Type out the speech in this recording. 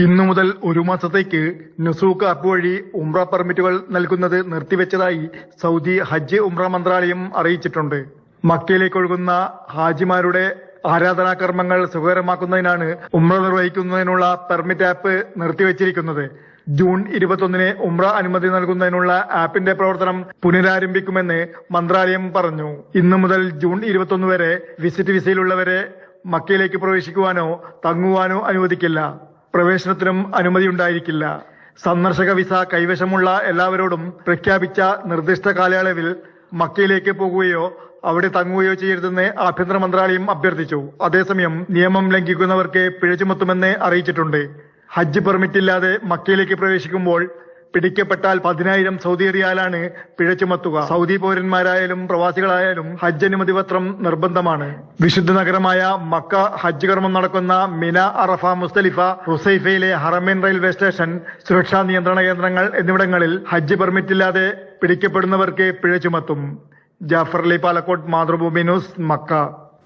ഇന്നു മുതൽ ഒരു മാസത്തേക്ക് നുസൂക്ക് ആപ്പ് വഴി ഉംറ പെർമിറ്റുകൾ നൽകുന്നത് നിർത്തിവെച്ചതായി സൗദി ഹജ്ജ് ഉംറ മന്ത്രാലയം അറിയിച്ചിട്ടുണ്ട്. മക്കയിലേക്ക് ഒഴുകുന്ന ഹാജിമാരുടെ ആരാധനാ കർമ്മങ്ങൾ സുഖകരമാക്കുന്നതിനാണ് ഉംറ നിർവഹിക്കുന്നതിനുള്ള പെർമിറ്റ് ആപ്പ് നിർത്തിവെച്ചിരിക്കുന്നത്. ജൂൺ ഇരുപത്തൊന്നിന് ഉംറ അനുമതി നൽകുന്നതിനുള്ള ആപ്പിന്റെ പ്രവർത്തനം പുനരാരംഭിക്കുമെന്ന് മന്ത്രാലയം പറഞ്ഞു. ഇന്നു മുതൽ ജൂൺ ഇരുപത്തൊന്ന് വരെ വിസിറ്റ് വിസയിലുള്ളവരെ മക്കയിലേക്ക് പ്രവേശിക്കുവാനോ തങ്ങുവാനോ അനുവദിക്കില്ല. പ്രവേശനത്തിനും അനുമതി ഉണ്ടായിരിക്കില്ല സന്ദർശക വിസ കൈവശമുള്ള എല്ലാവരോടും പ്രഖ്യാപിച്ച നിർദ്ദിഷ്ട കാലയളവിൽ മക്കയിലേക്ക് പോകുകയോ അവിടെ തങ്ങുകയോ ചെയ്യരുതെന്ന് ആഭ്യന്തര മന്ത്രാലയം അഭ്യർത്ഥിച്ചു. അതേസമയം നിയമം ലംഘിക്കുന്നവർക്ക് പിഴ ചുമത്തുമെന്ന് അറിയിച്ചിട്ടുണ്ട്. ഹജ്ജ് പെർമിറ്റ് ഇല്ലാതെ മക്കയിലേക്ക് പ്രവേശിക്കുമ്പോൾ പിടിക്കപ്പെട്ടാൽ പതിനായിരം സൗദി റിയാലാണ് പിഴ ചുമത്തുക. സൗദി പൗരന്മാരായാലും പ്രവാസികളായാലും ഹജ്ജ് അനുമതി പത്രം നിർബന്ധമാണ്. വിശുദ്ധ നഗരമായ മക്ക ഹജ്ജ് കർമ്മം നടക്കുന്ന മിന അറഫ മുസ്തലിഫ ഹുസൈഫയിലെ ഹറമീൻ റെയിൽവേ സ്റ്റേഷൻ സുരക്ഷാ നിയന്ത്രണ കേന്ദ്രങ്ങൾ എന്നിവിടങ്ങളിൽ ഹജ്ജ് പെർമിറ്റ് ഇല്ലാതെ പിടിക്കപ്പെടുന്നവർക്ക് പിഴ ചുമത്തും. Jafar Ali Palakkot Mathrubhumi news Mecca.